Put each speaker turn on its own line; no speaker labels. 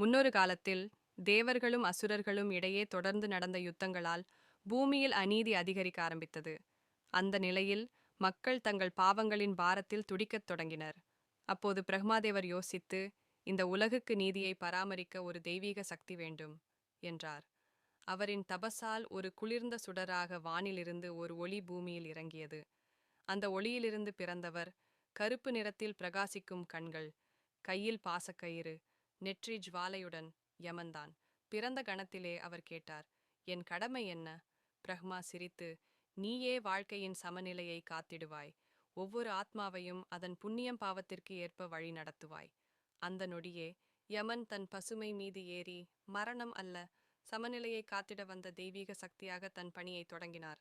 முன்னொரு காலத்தில் தேவர்களும் அசுரர்களும் இடையே தொடர்ந்து நடந்த யுத்தங்களால் பூமியில் அநீதி அதிகரிக்க ஆரம்பித்தது. அந்த நிலையில் மக்கள் தங்கள் பாவங்களின் பாரத்தில் துடிக்கத் தொடங்கினர். அப்போது பிரம்மாதேவர் யோசித்து இந்த உலகுக்கு நீதியை பராமரிக்க ஒரு தெய்வீக சக்தி வேண்டும் என்றார். அவரின் தபசால் ஒரு குளிர்ந்த சுடராக வானிலிருந்து ஒரு ஒளி பூமியில் இறங்கியது. அந்த ஒளியிலிருந்து பிறந்தவர் கருப்பு நிறத்தில் பிரகாசிக்கும் கண்கள் கையில் பாசக்கயிறு நெற்றி ஜுவாலையுடன் யமன்தான். பிறந்த கணத்திலே அவர் கேட்டார் என் கடமை என்ன பிரஹ்மா சிரித்து நீயே வாழ்க்கையின் சமநிலையை காத்திடுவாய். ஒவ்வொரு ஆத்மாவையும் அதன் புண்ணியம் பாவத்திற்கு ஏற்ப வழி நடத்துவாய் அந்த நொடியே யமன் தன் பசுமை மீது ஏறி மரணம் அல்ல சமநிலையை காத்திட வந்த தெய்வீக சக்தியாக தன் பணியை தொடங்கினார்.